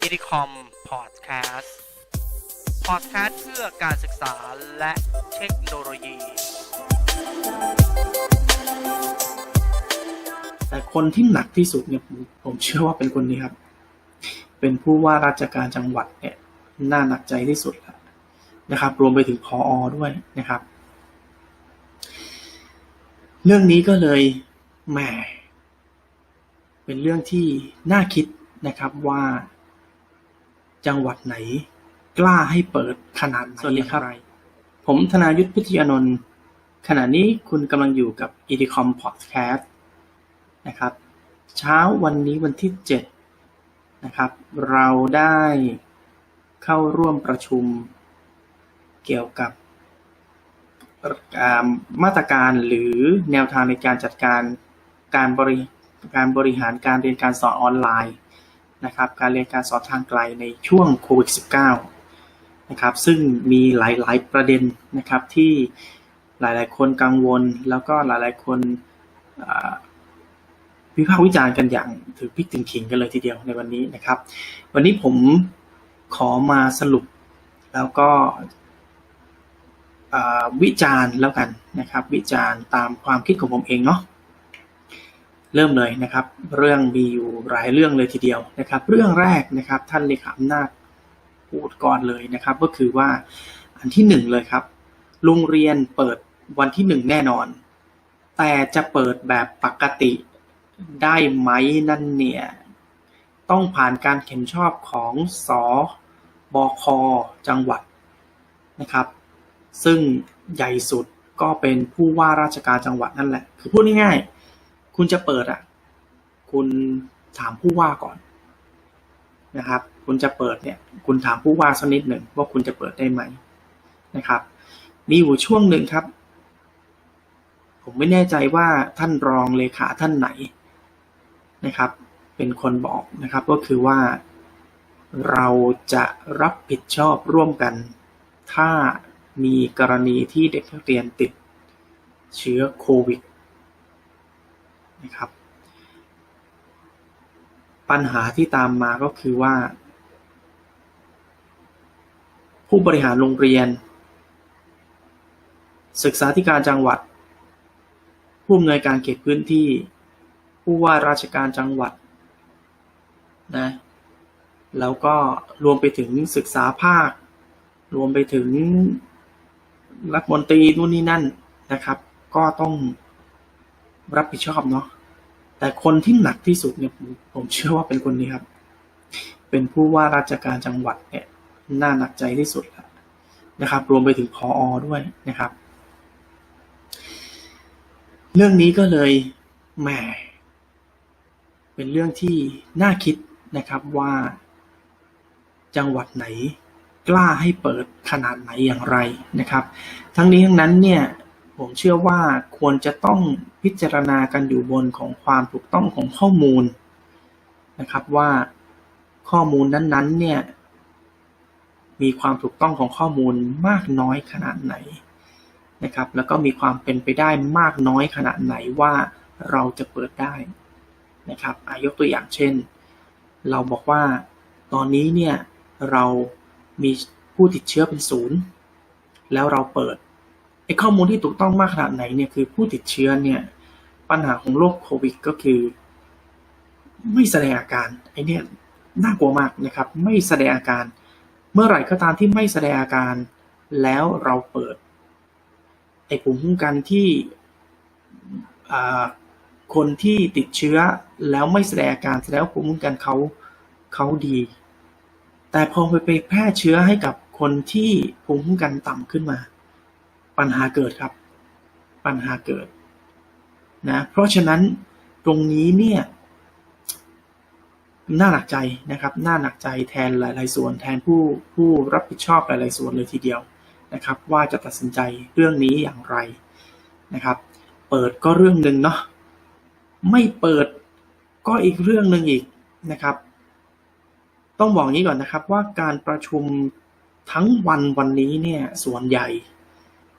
อิดิคอมพอดแคสต์พอดแคสต์เพื่อการศึกษาและเทคโนโลยี แต่คนที่หนักที่สุดเนี่ยผมผมเชื่อว่าเป็นคนนี้ครับ เป็นผู้ว่าราชการจังหวัดเนี่ยน่าหนักใจที่สุดแล้วนะครับ รวมไปถึงพออด้วยนะครับ เรื่องนี้ก็เลยแหม เป็นเรื่องที่น่าคิดนะครับว่า จังหวัดไหน กล้าให้เปิดขนาดไหนสวัสดีครับ ผมธนายุทธพิทยานนท์ขณะนี้คุณกำลังอยู่กับ e d i c o m Podcast นะครับ เช้าวันนี้วันที่ 7 นะครับ เราได้เข้าร่วมประชุมเกี่ยวกับอ่ามาตรการหรือแนวทางในการจัดการการบริ การบริหารการเรียนการสอนออนไลน์นะครับการเรียนการสอนทางไกลในช่วงโควิด -19 นะครับซึ่งมีหลายๆประเด็นนะครับที่หลายๆ คนกังวลแล้วก็หลายๆ คนวิพากษ์วิจารณ์กันอย่างถือพิกถึงขิงกันเลยทีเดียวในวันนี้นะครับ วันนี้ผมขอมาสรุปแล้วก็วิจารณ์แล้วกันนะครับ วิจารณ์ตามความคิดของผมเองเนาะ เริ่มเลยนะครับ เรื่องมีอยู่หลายเรื่องเลยทีเดียวนะครับ เรื่องแรกนะครับ ท่านเลขาอำนาจพูดก่อนเลยนะครับ ก็คือว่าอันที่หนึ่งเลยครับ โรงเรียนเปิดวันที่หนึ่งแน่นอน แต่จะเปิดแบบปกติได้ไหมนั่นเนี่ย ต้องผ่านการเข็นชอบของสบคจังหวัดนะครับ ซึ่งใหญ่สุดก็เป็นผู้ว่าราชการจังหวัดนั่นแหละ คือพูดง่ายๆ คุณจะเปิดอะ คุณถามผู้ว่าก่อนนะครับ คุณจะเปิดเนี่ย คุณถามผู้ว่าสักนิดหนึ่งว่าคุณจะเปิดได้ไหมนะครับ มีอยู่ช่วงหนึ่งครับ ผมไม่แน่ใจว่าท่านรองเลขาท่านไหนนะครับ เป็นคนบอกนะครับก็คือว่าเราจะรับผิดชอบร่วมกัน ถ้ามีกรณีที่เด็กนักเรียนติดเชื้อโควิด นะครับ ปัญหาที่ตามมาก็คือว่า ผู้บริหารโรงเรียน ศึกษาธิการจังหวัด ผู้อำนวยการเขตพื้นที่ ผู้ว่าราชการจังหวัดนะแล้วก็รวมไปถึงศึกษาภาค รวมไปถึงรัฐมนตรีนู่นนี่นั่นนะครับ ก็ต้องรับผิดชอบเนาะ แต่คนที่หนักที่สุดเนี่ยผมผมเชื่อว่าเป็นคนนี้ครับ เป็นผู้ว่าราชการจังหวัดเนี่ยน่าหนักใจที่สุดแล้วนะครับ รวมไปถึงพออด้วยนะครับ เรื่องนี้ก็เลยแหมเป็นเรื่องที่น่าคิดนะครับว่า จังหวัดไหนกล้าให้เปิดขนาดไหนอย่างไรนะครับ ทั้งนี้ทั้งนั้นเนี่ย ผมเชื่อว่าควรจะต้องพิจารณากันอยู่บนของความถูกต้องของข้อมูลนะครับว่าข้อมูลนั้นๆเนี่ยมีความถูกต้องของข้อมูลมากน้อยขนาดไหนนะครับ แล้วก็มีความเป็นไปได้มากน้อยขนาดไหนว่าเราจะเปิดได้นะครับอายกตัวอย่างเช่น เราบอกว่าตอนนี้เนี่ยเรามีผู้ติดเชื้อเป็นศูนย์แล้วเราเปิด ไอ้ข้อมูลที่ถูกต้องมากขนาดไหนเนี่ย คือผู้ติดเชื้อเนี่ย ปัญหาของโรคโควิดก็คือ ไม่แสดงอาการไอ้นี่น่ากลัวมากนะครับ ไม่แสดงอาการ เมื่อไหร่ก็ตามที่ไม่แสดงอาการ แล้วเราเปิดไอ้ภูมิคุ้มกันที่คนที่ติดเชื้อแล้วไม่แสดงอาการแสดงว่าภูมิคุ้มกันเขาเขาดี แต่พอไปไปแพร่เชื้อให้กับคนที่ภูมิคุ้มกันต่ำขึ้นมา ปัญหาเกิดครับ ปัญหาเกิดนะเพราะฉะนั้นตรงนี้เนี่ยน่าหนักใจนะครับ น่าหนักใจแทนหลาย ๆ ส่วนแทนผู้ผู้รับผิดชอบหลาย ๆ ส่วนเลยทีเดียวนะครับ ว่าจะตัดสินใจเรื่องนี้อย่างไรนะครับ เปิดก็เรื่องหนึ่งเนาะไม่เปิดก็อีกเรื่องหนึ่งอีกนะครับ ต้องบอกงี้ก่อนนะครับว่าการประชุมทั้งวันวันนี้เนี่ยส่วนใหญ่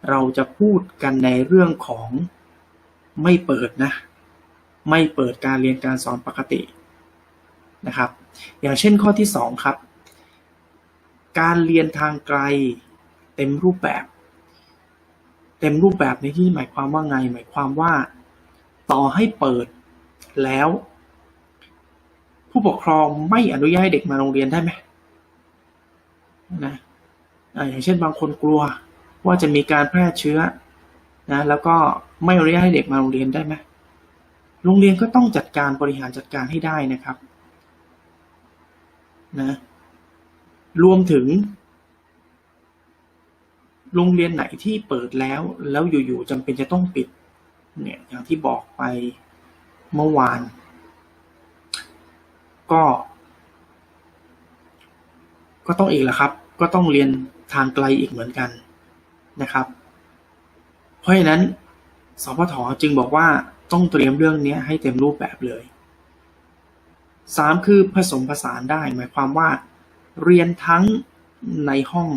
เราจะพูดกันในเรื่องของไม่เปิดนะ ไม่เปิดการเรียนการสอนปกตินะครับ อย่างเช่นข้อที่สองครับ การเรียนทางไกลเต็มรูปแบบ เต็มรูปแบบในที่หมายความว่าไง หมายความว่า ต่อให้เปิดแล้ว ผู้ปกครองไม่อนุญาตให้เด็กมาโรงเรียนได้ไหมนะอ่าอย่างเช่นบางคนกลัว ว่าจะมีการแพร่เชื้อนะแล้วก็ไม่อนุญาตให้เด็กมาโรงเรียนได้ไหมโรงเรียนก็ต้องจัดการบริหารจัดการให้ได้นะครับนะรวมถึง โรงเรียนไหนที่เปิดแล้ว แล้วอยู่ๆจำเป็นจะต้องปิด เนี่ยอย่างที่บอกไปเมื่อวาน ก็ ก็ต้องอีกแหละครับ ก็ต้องเรียนทางไกลอีกเหมือนกัน นะครับ เพราะฉะนั้นสพทจึงบอกว่าต้องเตรียมเรื่องนี้ให้เต็มรูปแบบเลยสามคือผสมผสานได้ หมายความว่า เรียนทั้งในห้อง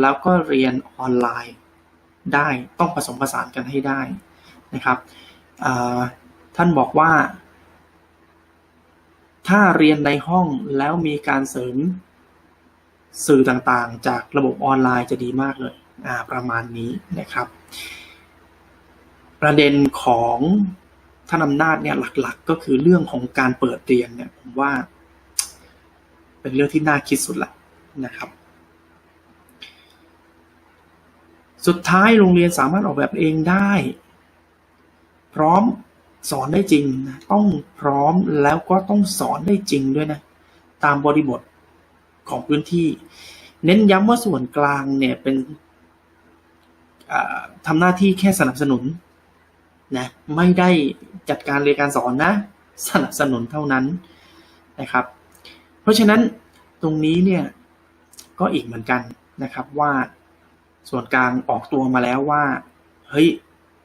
แล้วก็เรียนออนไลน์ได้ต้องผสมผสานกันให้ได้นะครับท่านบอกว่า ถ้าเรียนในห้องแล้วมีการเสริมสื่อต่างๆ จากระบบออนไลน์จะดีมากเลย ประมาณนี้นะครับ ประเด็นของท่านอำนาจเนี่ยหลักๆ ก็คือเรื่องของการเปิดเรียนเนี่ยผมว่า เป็นเรื่องที่น่าคิดสุดละนะครับ สุดท้ายโรงเรียนสามารถออกแบบเองได้ พร้อมสอนได้จริงนะต้องพร้อมแล้วก็ต้องสอนได้จริงด้วยนะ ตามบริบทของพื้นที่ เน้นย้ำว่าส่วนกลางเนี่ยเป็น ทำหน้าที่แค่สนับสนุนนะไม่ได้จัดการเรียนการสอนนะ สนับสนุนเท่านั้นนะครับ เพราะฉะนั้นตรงนี้เนี่ยก็อีกเหมือนกันนะครับว่าส่วนกลางออกตัวมาแล้วว่าเฮ้ย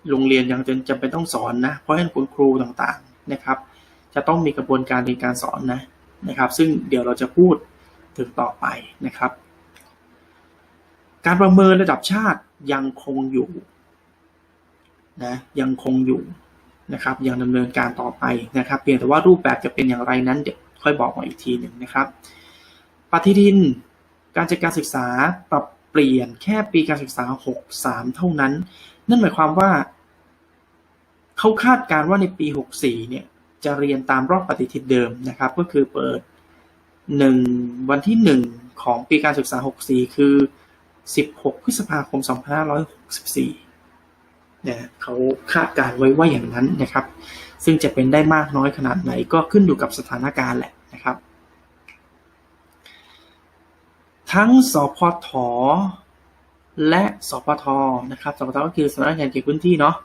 โรงเรียนยังจำเป็นต้องสอนนะ เพราะฉะนั้นคุณครูต่างๆนะครับ จะต้องมีกระบวนการในการสอนนะนะครับ ซึ่งเดี๋ยวเราจะพูดถึงต่อไปนะครับ การประเมินระดับชาติ ยังคงอยู่นะยังคงอยู่นะครับ ยังดำเนินการต่อไปนะครับเพียงแต่ว่ารูปแบบจะเป็นอย่างไรนั้นเดี๋ยวค่อยบอกมาอีกทีหนึ่งนะครับ ปฏิทินการจัดการศึกษาปรับเปลี่ยนแค่ปีการศึกษา 63 เท่านั้น นั่นหมายความว่า เขาคาดการว่าในปี 64 เนี่ยจะเรียนตามรอบปฏิทินเดิมนะครับ ก็คือเปิด 1 วันที่ 1 ของปีการศึกษา 64 คือ 16 พฤษภาคม 2564เนี่ยเขาคาดการไว้ว่าอย่างนั้นนะครับ ซึ่งจะเป็นได้มากน้อยขนาดไหนก็ขึ้นอยู่กับสถานการณ์แหละนะครับ ทั้งสพทและสพทนะครับสพทก็คือสำนักงานเขตพื้นที่เนาะ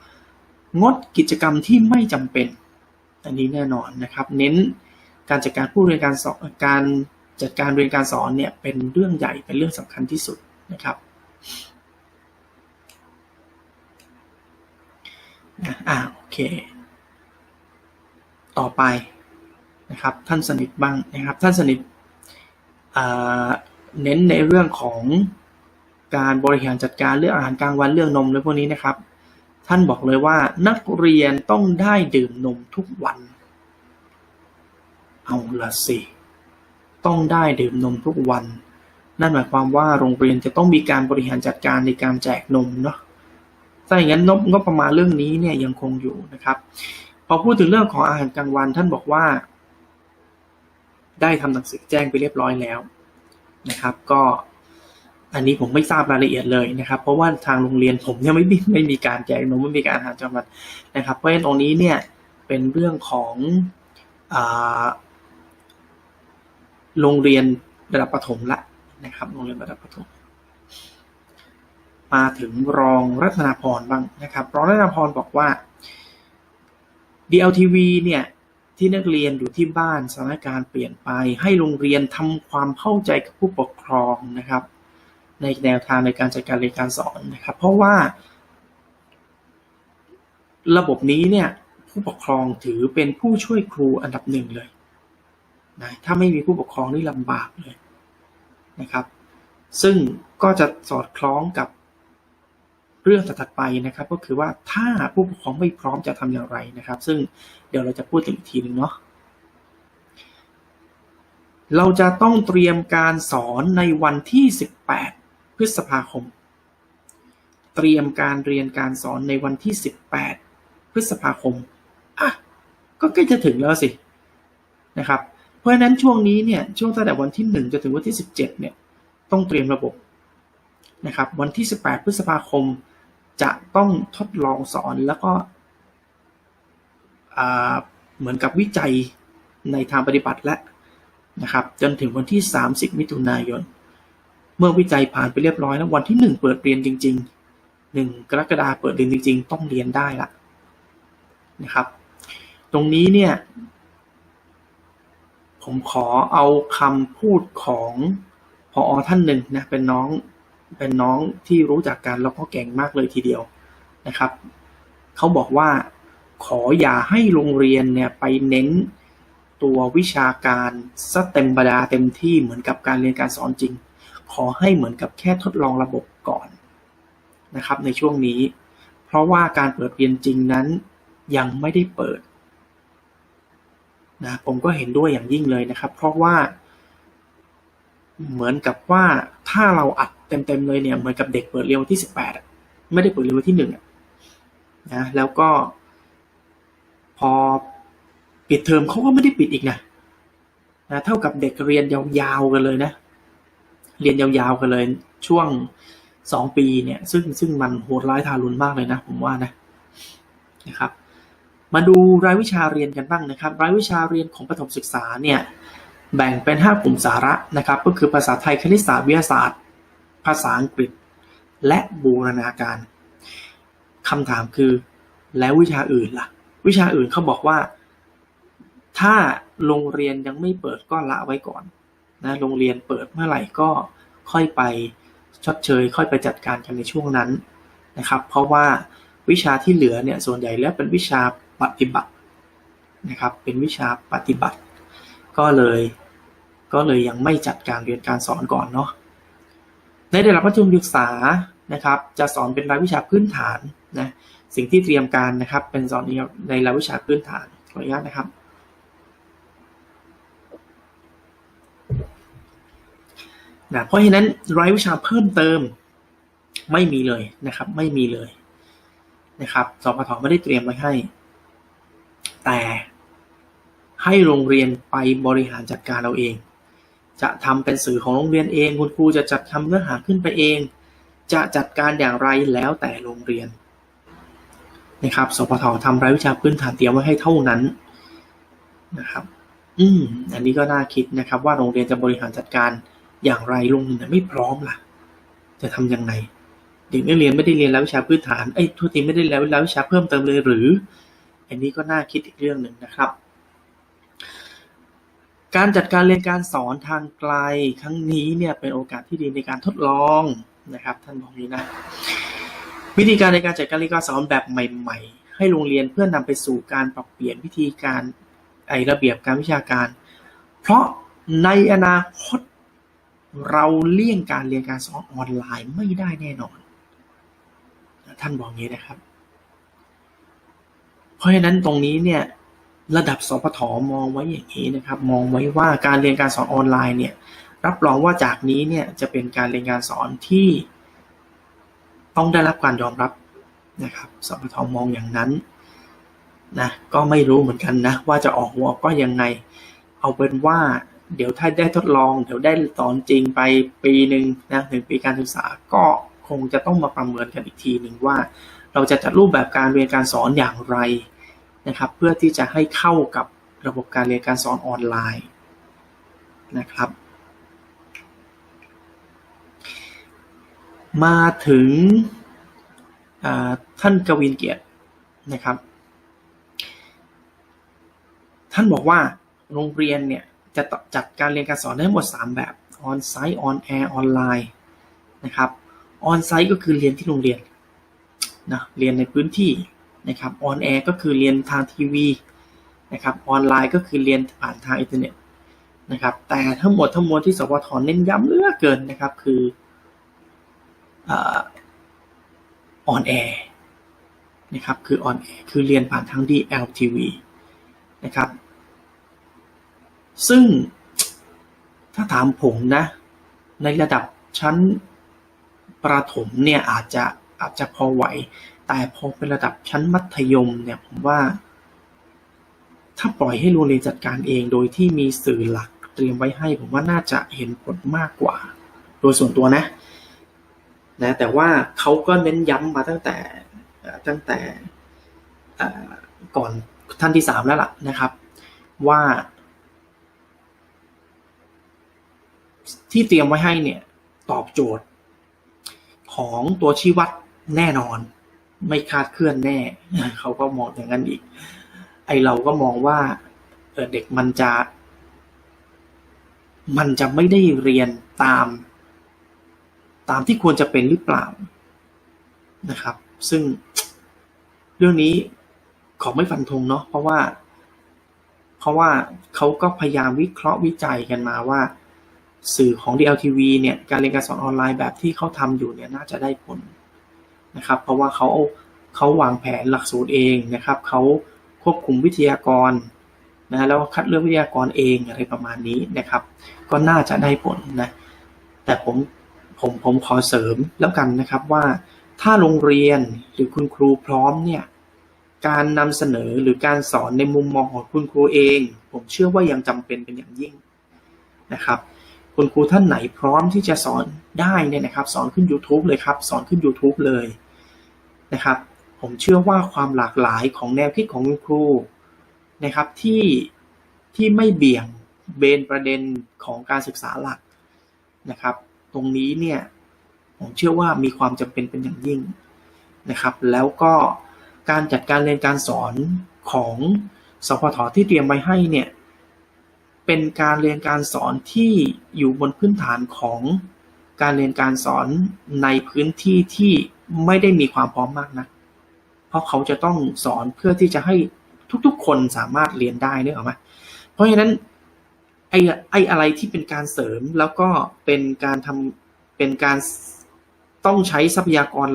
งดกิจกรรมที่ไม่จำเป็น อันนี้แน่นอนนะครับ เน้นการจัดการผู้เรียนการสอนการจัดการเรียนการสอนเนี่ยเป็นเรื่องใหญ่เป็นเรื่องสำคัญที่สุด นะครับนะอ่าโอเค ต่อไปนะครับ ท่านสนิทบ้างนะครับ ท่านสนิทเน้นในเรื่องของการบริหารจัดการเรื่องอาหารกลางวันเรื่องนมและพวกนี้นะครับ ท่านบอกเลยว่านักเรียนต้องได้ดื่มนมทุกวัน เอาละสิ ต้องได้ดื่มนมทุกวัน นั่นหมายความว่าโรงเรียนจะต้องมีการบริหารจัดการในการแจกนมเนาะถ้าอย่างนั้นงบประมาณเรื่องนี้เนี่ยยังคงอยู่นะครับ พอพูดถึงเรื่องของอาหารกลางวันท่านบอกว่า ได้ทำหนังสือแจ้งไปเรียบร้อยแล้วนะครับ ก็อันนี้ผมไม่ทราบรายละเอียดเลยนะครับ เพราะว่าทางโรงเรียนผมเนี่ยไม่มีไม่มีการแจกนมไม่มีการหารจังวัดนะครับ เพราะฉะนั้นตรงนี้เนี่ยเป็นเรื่องของโรงเรียนระดับประถมละ นะครับโรงเรียนระดับประถมมาถึงรองรัตนาพรบ้างนะครับ รองรัตนาพรบอกว่า DLTV เนี่ยที่นักเรียนอยู่ที่บ้านสถานการณ์เปลี่ยนไปให้โรงเรียนทำความเข้าใจกับผู้ปกครองนะครับ ในแนวทางในการจัดการเรียนการสอนนะครับ เพราะว่า ระบบนี้เนี่ยผู้ปกครองถือเป็นผู้ช่วยครูอันดับหนึ่งเลยนะถ้าไม่มีผู้ปกครองนี่ลำบากเลย นะครับ ซึ่งก็จะสอดคล้องกับเรื่องถัดไปนะครับ ก็คือว่าถ้าผู้ปกครองไม่พร้อมจะทำอย่างไรนะครับ ซึ่งเดี๋ยวเราจะพูดถึงอีกทีหนึ่งเนาะเราจะต้องเตรียมการสอนในวันที่ 18 พฤษภาคม เตรียมการเรียนการสอนในวันที่ 18 พฤษภาคมอะก็ใกล้จะถึงแล้วสินะครับ เพราะฉะนั้นช่วงนี้เนี่ยช่วงตั้งแต่วันที่1จนถึงวันที่ 17เนี่ยต้องเตรียมระบบนะครับวันที่ 18 พฤษภาคมจะต้องทดลองสอนแล้วก็เหมือนกับวิจัยในทางปฏิบัติและนะครับจนถึงวันที่ 30 มิถุนายน เมื่อวิจัยผ่านไปเรียบร้อยแล้ววันที่ 1 เปิดเรียนจริง ๆ 1 กรกฎาเปิดเรียนจริง ๆ ต้องเรียนได้ละนะครับ ตรงนี้เนี่ย ผมขอเอาคำพูดของพออท่านหนึ่งนะเป็นน้องเป็นน้องที่รู้จักกันแล้วก็เก่งมากเลยทีเดียวนะครับเขาบอกว่าขออย่าให้โรงเรียนเนี่ยไปเน้นตัววิชาการซะเต็มบดาเต็มที่เหมือนกับการเรียนการสอนจริง ขอให้เหมือนกับแค่ทดลองระบบก่อนนะครับในช่วงนี้ เพราะว่าการเปิดเรียนจริงนั้นยังไม่ได้เปิด นะผมก็เห็นด้วยอย่างยิ่งเลยนะครับ เพราะว่า เหมือนกับว่าถ้าเราอัดเต็มๆเลยเนี่ยเหมือนกับเด็กเปิดเรียนวันที่สิบแปดไม่ได้เปิดเรียนวันที่หนึ่งนะแล้วก็ พอปิดเทอมเขาก็ไม่ได้ปิดอีกนะนะเท่ากับเด็กเรียนยาวๆกันเลยนะ เรียนยาวๆกันเลย ช่วงสองปีเนี่ย ซึ่งซึ่งมันโหดร้ายทารุณมากเลยนะ ผมว่านะนะครับ มาดูรายวิชาเรียนกันบ้างนะครับ รายวิชาเรียนของประถมศึกษาเนี่ยแบ่งเป็น 5 กลุ่มสาระนะครับ ก็คือภาษาไทยคณิตศาสตร์วิทยาศาสตร์ ภาษาอังกฤษ และบูรณาการคำถามคือ แล้ววิชาอื่นล่ะ วิชาอื่นเขาบอกว่า ถ้าโรงเรียนยังไม่เปิดก็ละไว้ก่อนนะโรงเรียนเปิดเมื่อไหร่ก็ค่อยไปชดเชย ค่อยไปจัดการกันในช่วงนั้นนะครับ เพราะว่าวิชาที่เหลือเนี่ยส่วนใหญ่แล้วเป็นวิชา ปฏิบัตินะครับ เป็นวิชาปฏิบัติ ก็เลย ก็เลยยังไม่จัดการเรียนการสอนก่อนเนาะในระดับมัธยมศึกษานะครับ จะสอนเป็นรายวิชาพื้นฐานนะสิ่งที่เตรียมการนะครับ เป็นสอนในรายวิชาพื้นฐานขออนุญาตนะครับ นะเพราะฉะนั้นรายวิชาเพิ่มเติมไม่มีเลยนะครับ ไม่มีเลยนะครับสพทไม่ได้เตรียมไว้ให้ แต่ให้โรงเรียนไปบริหารจัดการเราเอง จะทำเป็นสื่อของโรงเรียนเอง คุณครูจะจัดทำเนื้อหาขึ้นไปเอง จะจัดการอย่างไรแล้วแต่โรงเรียนนะครับ สพททำรายวิชาพื้นฐานเตรียมไว้ให้เท่านั้นนะครับ อืม อันนี้ก็น่าคิดนะครับ ว่าโรงเรียนจะบริหารจัดการอย่างไรโรงเรียนไม่พร้อมล่ะ จะทำยังไงเด็กนักเรียนไม่ได้เรียนรายวิชาพื้นฐานเอ้ทุกทีไม่ได้เรียนรายวิชาเพิ่มเติมเลยหรือ อันนี้ก็น่าคิดอีกเรื่องหนึ่งนะครับ การจัดการเรียนการสอนทางไกลครั้งนี้เนี่ยเป็นโอกาสที่ดีในการทดลองนะครับท่านบอกนี้นะ วิธีการในการจัดการเรียนการสอนแบบใหม่ ๆ ให้โรงเรียนเพื่อนำไปสู่การปรับเปลี่ยนวิธีการไอระเบียบการวิชาการ เพราะในอนาคตเราเลี่ยงการเรียนการสอนออนไลน์ไม่ได้แน่นอน ท่านบอกงี้นะครับ ราะฉะนั้นตรงนี้เนี่ยระดับสพทมองไว้อย่างนี้นะครับ มองไว้ว่าการเรียนการสอนออนไลน์เนี่ยรับรองว่าจากนี้เนี่ยจะเป็นการเรียนการสอนที่ต้องได้รับการยอมรับนะครับสพทมองอย่างนั้นนะก็ไม่รู้เหมือนกันนะว่าจะออกหัวก็ยังไง เอาเป็นว่า เดี๋ยวถ้าได้ทดลอง เดี๋ยวได้สอนจริงไปปีหนึ่งนะหนึ่งปีการศึกษาก็คงจะต้องมาประเมินกันอีกทีหนึ่งว่า เราจะจัดรูปแบบการเรียนการสอนอย่างไร นะครับ เพื่อที่จะให้เข้ากับระบบการเรียนการสอนออนไลน์นะครับ มาถึงท่านกวินเกียรตินะครับ ท่านบอกว่าโรงเรียนเนี่ยจะจัดการเรียนการสอนได้หมด 3 แบบออนไซต์ออนแอร์ออนไลน์นะครับออนไซต์ก็คือเรียนที่โรงเรียนนะเรียนในพื้นที่ นะครับออนแอร์ก็คือเรียนทางทีวีนะครับออนไลน์ก็คือเรียนผ่านทางอินเทอร์เน็ตนะครับแต่ทั้งหมดทั้งมวลที่สวทเน้นย้ำเหลือเกินนะครับคือออนแอร์นะครับคือออนแอร์คือเรียนผ่านทาง DLTV นะครับซึ่งถ้าถามผมนะในระดับชั้นประถมเนี่ยอาจจะอาจจะพอไหว แต่พอเป็นระดับชั้นมัธยมเนี่ย ผมว่า ถ้าปล่อยให้โรงเรียนจัดการเองโดยที่มีสื่อหลักเตรียมไว้ให้ ผมว่าน่าจะเห็นผลมากกว่า โดยส่วนตัวนะนะ แต่ว่าเขาก็เน้นย้ำมาตั้งแต่ตั้งแต่ก่อนท่านที่สามแล้วล่ะนะครับ ว่า ที่เตรียมไว้ให้เนี่ย ตอบโจทย์ของตัวชี้วัดแน่นอน ไม่คาดเคลื่อนแน่ เขาก็มองอย่างนั้นอีก ไอเราก็มองว่าเด็กมันจะ มันจะไม่ได้เรียนตาม ตามที่ควรจะเป็นหรือเปล่านะครับ ซึ่งเรื่องนี้ขอไม่ฟันธงเนาะเพราะว่า เพราะว่าเขาก็พยายามวิเคราะห์วิจัยกันมาว่า สื่อของ DLTV เนี่ย การเรียนการสอนออนไลน์แบบที่เขาทำอยู่เนี่ยน่าจะได้ผล นะครับ เพราะว่าเขาเขาวางแผนหลักสูตรเองนะครับเขาควบคุมวิทยากรนะแล้วคัดเลือกวิทยากรเองอะไรประมาณนี้นะครับ ก็น่าจะได้ผลนะแต่ผมผมผมขอเสริมแล้วกันนะครับว่าถ้าโรงเรียนหรือคุณครูพร้อมเนี่ยการนำเสนอหรือการสอนในมุมมองของคุณครูเอง ผมเชื่อว่ายังจำเป็นเป็นอย่างยิ่งนะครับ คุณครูท่านไหนพร้อมที่จะสอนได้เนี่ยนะครับ สอนขึ้น YouTube เลยครับ สอนขึ้น YouTube เลย นะครับ ผมเชื่อว่าความหลากหลายของแนวคิดของคุณครูนะครับที่ที่ไม่เบี่ยงเบนประเด็นของการศึกษาหลักนะครับ ตรงนี้เนี่ยผมเชื่อว่ามีความจำเป็นเป็นอย่างยิ่งนะครับ แล้วก็การจัดการเรียนการสอนของสพทที่เตรียมไว้ให้เนี่ยเป็นการเรียนการสอนที่อยู่บนพื้นฐานของการเรียนการสอนในพื้นที่ที่ ไม่ได้มีความพร้อมมากนะเพราะเขาจะต้องสอนเพื่อที่จะให้ทุกๆ คนสามารถเรียนได้เนี่ยหรอไหมเพราะฉะนั้นไอ้ไอ้อะไรที่เป็นการเสริมแล้วก็เป็นการทำเป็นการต้องใช้ทรัพยากร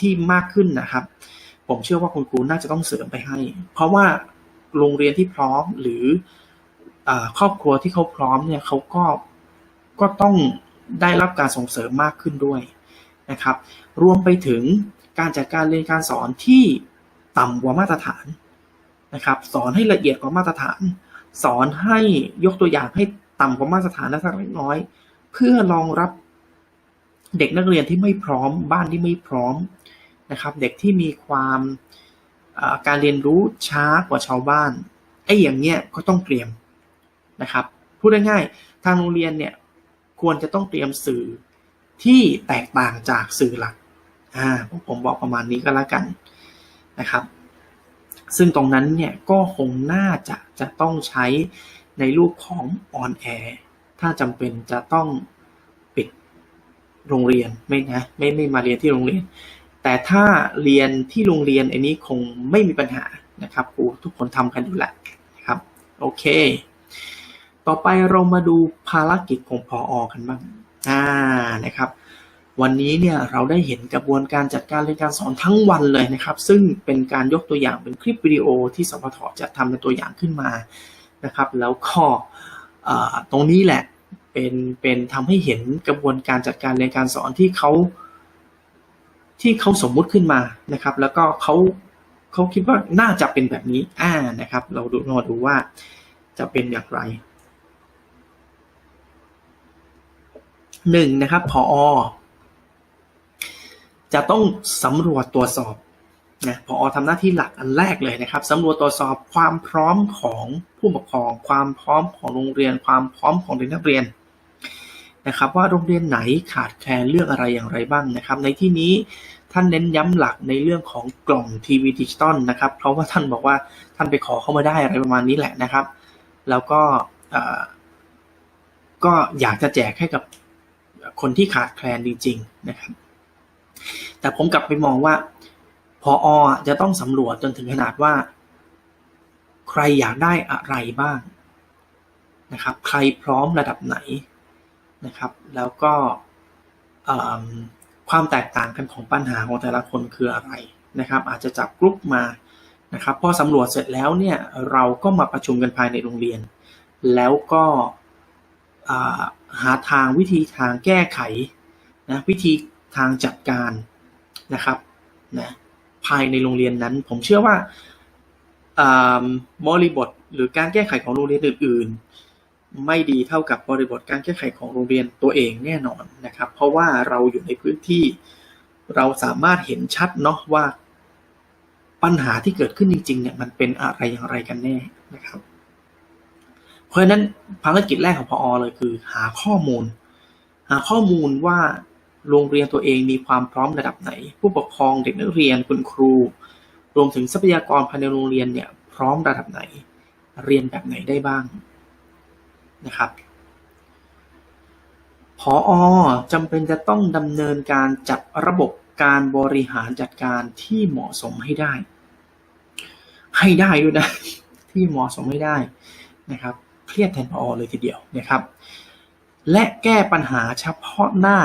ที่มากขึ้นนะครับ ผมเชื่อว่าคุณครูน่าจะต้องเสริมไปให้ เพราะว่าโรงเรียนที่พร้อมหรืออครอบครัวที่เขาพร้อมเนี่ยเขาก็ก็ต้องได้รับการส่งเสริมมากขึ้นด้วยนะครับ รวมไปถึงการจัดการเรียนการสอนที่ต่ำกว่ามาตรฐานนะครับ สอนให้ละเอียดกว่ามาตรฐาน สอนให้ยกตัวอย่างให้ต่ำกว่ามาตรฐานและสักเล็กน้อย เพื่อรองรับเด็กนักเรียนที่ไม่พร้อม บ้านที่ไม่พร้อมนะครับ เด็กที่มีความการเรียนรู้ช้ากว่าชาวบ้านไอ้อย่างเงี้ยก็ต้องเตรียมนะครับพูดง่ายๆทางโรงเรียนเนี่ยควรจะต้องเตรียมสื่อที่แตกต่างจากสื่อหลัก อ่าผมบอกประมาณนี้ก็แล้วกันนะครับ ซึ่งตรงนั้นเนี่ยก็คงน่าจะจะต้องใช้ในรูปของออนแอร์ถ้าจำเป็นจะต้องปิดโรงเรียนไม่นะไม่ไม่มาเรียนที่โรงเรียน แต่ถ้าเรียนที่โรงเรียนอันนี้คงไม่มีปัญหานะครับครูทุกคนทำกันอยู่แหละนะครับโอเค ต่อไปเรามาดูภารกิจของพออกันบ้างอ่านะครับ วันนี้เนี่ยเราได้เห็นกระบวนการจัดการเรียนการสอนทั้งวันเลยนะครับ ซึ่งเป็นการยกตัวอย่างเป็นคลิปวิดีโอที่สพทจะทำเป็นตัวอย่างขึ้นมานะครับ แล้วก็ตรงนี้แหละเป็นเป็นทำให้เห็นกระบวนการจัดการเรียนการสอนที่เขาที่เขาสมมุติขึ้นมานะครับ แล้วก็เขาเขาคิดว่าน่าจะเป็นแบบนี้อ่านะครับ เราดูมาดูว่าจะเป็นอย่างไรหนึ่งนะครับพอ จะต้องสำรวจตรวจสอบนะพอทำหน้าที่หลักอันแรกเลยนะครับสำรวจตรวจสอบความพร้อมของผู้ปกครอง ความพร้อมของโรงเรียน ความพร้อมของเด็กนักเรียนนะครับว่าโรงเรียนไหนขาดแคลนเรื่องอะไรอย่างไรบ้างนะครับ ในที่นี้ท่านเน้นย้ำหลักในเรื่องของกล่องทีวีดิจิตอลนะครับเพราะว่าท่านบอกว่าท่านไปขอเข้ามาได้อะไรประมาณนี้แหละนะครับ แล้วก็ก็อยากจะแจกให้กับคนที่ขาดแคลนจริง ๆ นะครับ แต่ผมกลับไปมองว่าพออจะต้องสำรวจจนถึงขนาดว่า ใครอยากได้อะไรบ้างนะครับ ใครพร้อมระดับไหนนะครับ แล้วก็ความแตกต่างกันของปัญหาของแต่ละคนคืออะไรนะครับ อาจจะจับกลุ่มมานะครับ พอสำรวจเสร็จแล้วเนี่ยเราก็มาประชุมกันภายในโรงเรียน แล้วก็หาทางวิธีทางแก้ไขนะวิธี ทางจัดการนะครับนะภายในโรงเรียนนั้น ผมเชื่อว่าบริบทหรือการแก้ไขของโรงเรียนอื่น ๆ ไม่ดีเท่ากับบริบทการแก้ไขของโรงเรียนตัวเองแน่นอนนะครับ เพราะว่าเราอยู่ในพื้นที่เราสามารถเห็นชัดเนาะว่าปัญหาที่เกิดขึ้นจริงๆเนี่ยมันเป็นอะไรอย่างไรกันแน่นะครับ เพราะฉะนั้นภารกิจแรกของพอเลยคือ หาข้อมูล หาข้อมูลว่า โรงเรียนตัวเองมีความพร้อมระดับไหน ผู้ปกครองเด็กนักเรียนคุณครู รวมถึงทรัพยากรภายในโรงเรียนเนี่ยพร้อมระดับไหน เรียนแบบไหนได้บ้างนะครับพออจำเป็นจะต้องดำเนินการจัดระบบการบริหารจัดการที่เหมาะสมให้ได้ ให้ได้ด้วยนะ ที่เหมาะสมให้ได้นะครับเครียดแทนพอเลยทีเดียวนะครับ และแก้ปัญหาเฉพาะหน้า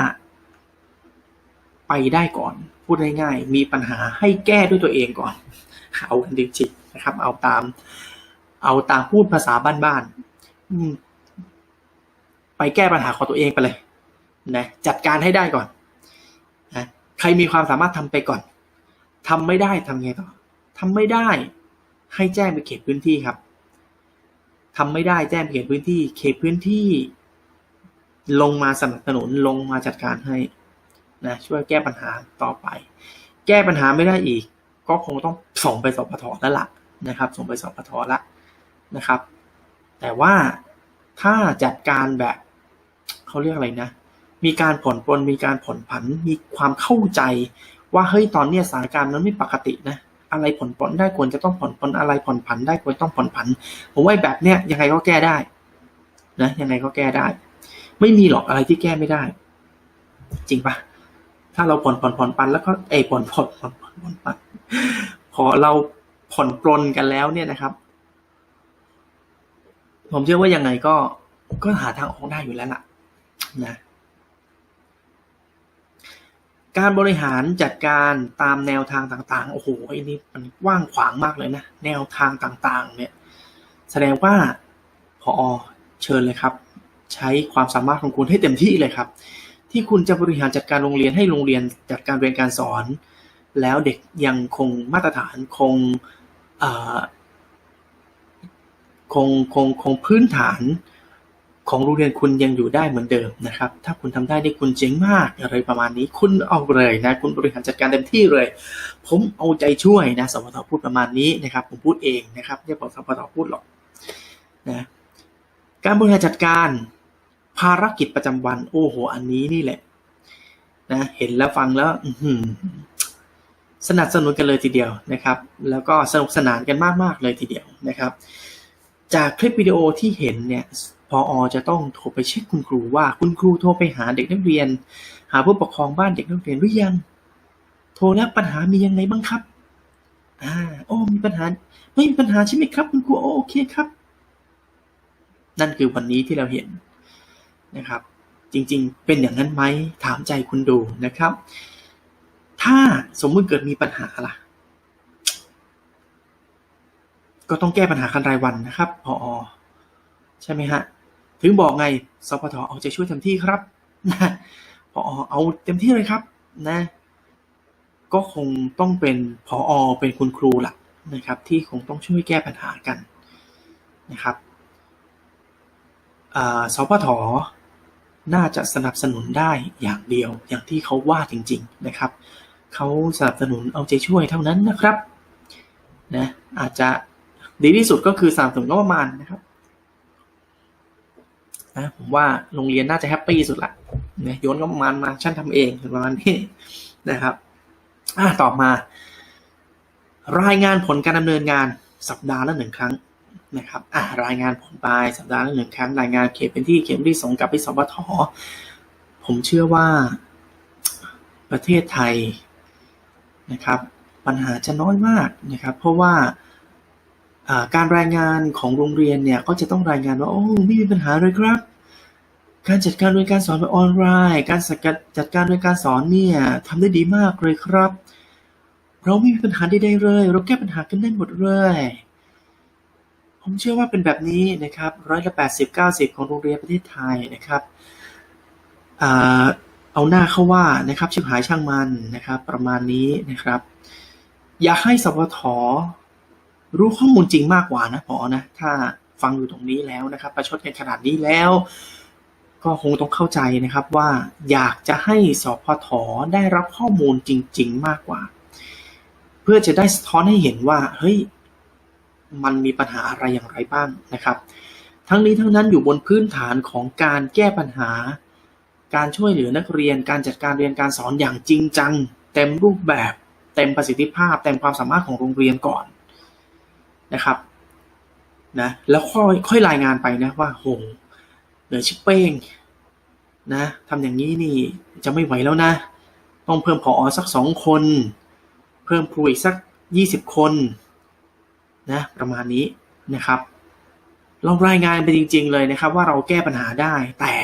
ไปได้ก่อน พูดง่ายๆ มีปัญหาให้แก้ด้วยตัวเองก่อน เอากันจริงๆนะครับ เอาตาม เอาตามพูดภาษาบ้านๆไปแก้ปัญหาของตัวเองไปเลยนะจัดการให้ได้ก่อนนะใครมีความสามารถทำไปก่อนทำไม่ได้ทำไงต่อทำไม่ได้ ให้แจ้งไปเขตพื้นที่ครับทำไม่ได้แจ้งไปเขตพื้นที่ เขตพื้นที่ ลงมาสนับสนุนลงมาจัดการให้ นะช่วยแก้ปัญหาต่อไป แก้ปัญหาไม่ได้อีก ก็คงต้องส่งไปสปทแล้วล่ะนะครับ ส่งไปสปทละนะครับ แต่ว่าถ้าจัดการแบบเขาเรียกอะไรนะ มีการผ่อนปลนมีการผ่อนผัน มีความเข้าใจว่าเฮ้ยตอนเนี้ยสถานการณ์มันไม่ปกตินะอะไรผ่อนปลนได้ควรจะต้องผ่อนปลนอะไรผ่อนผันได้ควรต้องผ่อนผัน ผมว่าแบบเนี้ยยังไงก็แก้ได้นะยังไงก็แก้ได้ ไม่มีหรอกอะไรที่แก้ไม่ได้ จริงปะ ถ้าเราผ่อนผ่อนผ่อนปันแล้วก็เอผ่อนผ่อนผ่อนผ่อนผ่อนปันพอเราผ่อนปลนกันแล้วเนี่ยนะครับ ผมเชื่อว่ายังไงก็ก็หาทางออกได้อยู่แล้วล่ะนะการบริหารจัดการตามแนวทางต่างๆ โอ้โหอันนี้มันกว้างขวางมากเลยนะ แนวทางต่างๆ เนี่ย แสดงว่าพอเชิญเลยครับ ใช้ความสามารถของคุณให้เต็มที่เลยครับ ที่คุณจะบริหารจัดการโรงเรียนให้โรงเรียนจัดการเรียนการสอน แล้วเด็กยังคงมาตรฐานคงคงคงคงพื้นฐานของโรงเรียนคุณยังอยู่ได้เหมือนเดิมนะครับ ถ้าคุณทำได้นี่คุณเจ๋งมากอะไรประมาณนี้ คุณเอาเลยนะ คุณบริหารจัดการเต็มที่เลย ผมเอาใจช่วยนะสปทพูดประมาณนี้นะครับ ผมพูดเองนะครับไม่บอกสปทพูดหรอกนะ การบริหารจัดการ ภารกิจประจำวัน โอ้โห อันนี้นี่แหละ นะ เห็นแล้วฟังแล้วสนับสนุนกันเลยทีเดียวนะครับ แล้วก็สนุกสนานกันมาก ๆ เลยทีเดียวนะครับ จากคลิปวิดีโอที่เห็นเนี่ยพออจะต้องโทรไปเช็คคุณครูว่าคุณครูโทรไปหาเด็กนักเรียน หาผู้ปกครองบ้านเด็กนักเรียนหรือยัง โทรแล้วปัญหามียังไงบ้างครับอ่าโอ้มีปัญหา ไม่มีปัญหาใช่ไหมครับ คุณครูโอโอเคครับ นั่นคือวันนี้ที่เราเห็น นะครับ จริงๆ เป็นอย่างนั้นไหมถามใจคุณดูนะครับ ถ้าสมมุติเกิดมีปัญหาล่ะ ก็ต้องแก้ปัญหาคันรายวันนะครับพออใช่ไหมฮะถึงบอกไงสพทเอาใจช่วยเต็มที่ครับนะพอเอาเต็มที่เลยครับนะ ก็คงต้องเป็นพออเป็นคุณครูหลักนะครับ ที่คงต้องช่วยแก้ปัญหากันนะครับสพท น่าจะสนับสนุนได้อย่างเดียว อย่างที่เขาว่าจริง ๆนะครับเขาสนับสนุนเอาใจช่วยเท่านั้นนะครับนะอาจจะดีที่สุดก็คือสนับสนุนงบประมาณนะครับนะผมว่าโรงเรียนน่าจะแฮปปี้สุดละนะโยนก็ประมาณมาฉันทำเองประมาณนี้นะครับอ่าต่อมา รายงานผลการดำเนินงานสัปดาห์ละหนึ่งครั้ง นะครับอ่ารายงานผลไปสัปดาห์ละหนึ่งครั้งรายงานเขตเป็นที่เขตที่ส่งกลับไปสบทผมเชื่อว่าประเทศไทยนะครับ ปัญหาจะน้อยมากนะครับ เพราะว่าการรายงานของโรงเรียนเนี่ยก็จะต้องรายงานว่าโอ้ไม่มีปัญหาเลยครับ การจัดการเรียนการสอนแบบออนไลน์ การจัดการจัดการเรียนการสอนเนี่ยทำได้ดีมากเลยครับ เราไม่มีปัญหาใดๆเลย เราแก้ปัญหากันได้หมดเลย ผมเชื่อว่าเป็นแบบนี้นะครับร้อยละแปดสิบเก้าสิบของโรงเรียนประเทศไทยนะครับเอาหน้าเข้าว่านะครับชิบหายช่างมันนะครับ ประมาณนี้นะครับ อยากให้สพทรู้ข้อมูลจริงมากกว่านะพอนะ ถ้าฟังอยู่ตรงนี้แล้วนะครับ ประชดกันขนาดนี้แล้ว ก็คงต้องเข้าใจนะครับว่าอยากจะให้สพทได้รับข้อมูลจริง ๆ มากกว่า เพื่อจะได้สะท้อนให้เห็นว่าเฮ้ย มันมีปัญหาอะไรอย่างไรบ้างนะครับ ทั้งนี้ทั้งนั้นอยู่บนพื้นฐานของการแก้ปัญหา การช่วยเหลือนักเรียน การจัดการเรียนการสอนอย่างจริงจัง เต็มรูปแบบ เต็มประสิทธิภาพ เต็มความสามารถของโรงเรียนก่อนนะครับนะแล้วค่อยค่อยรายงานไปนะว่าโหเหลือชิปเป้งนะทำอย่างนี้นี่จะไม่ไหวแล้วนะ ต้องเพิ่มผอสักสองคน เพิ่มครูอีกสักยี่สิบคน นะประมาณนี้นะครับเรารายงานไปจริง ๆ เลยนะครับ ว่าเราแก้ปัญหาได้แต่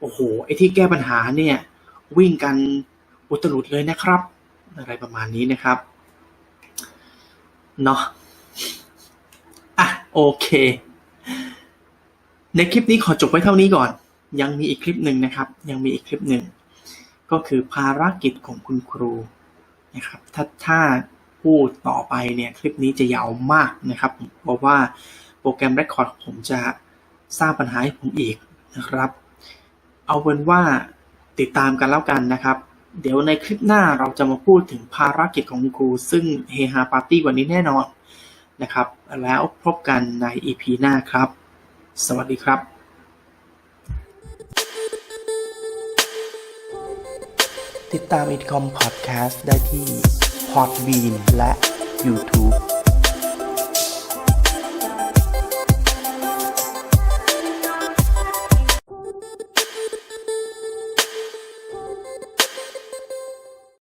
โอ้โหไอ้ที่แก้ปัญหาเนี่ย วิ่งกันอุตลุดเลยนะครับ อะไรประมาณนี้นะครับเนาะอะโอเค ในคลิปนี้ขอจบไว้เท่านี้ก่อน ยังมีอีกคลิปหนึ่งนะครับ ยังมีอีกคลิปหนึ่งก็คือภารกิจของคุณครูนะครับถ้าถ้า พูดต่อไปเนี่ยคลิปนี้จะยาวมากนะครับเพราะว่าโปรแกรม Record ผมจะสร้างปัญหาให้ผมอีกนะครับ เอาเป็นว่าติดตามกันแล้วกันนะครับ เดี๋ยวในคลิปหน้าเราจะมาพูดถึงภารกิจของครู ซึ่งเฮฮาปาร์ตี้วันนี้แน่นอนนะครับ แล้วพบกันใน EP หน้าครับ สวัสดีครับติดตาม i t c o m Podcast ได้ที่ Podbean และ YouTube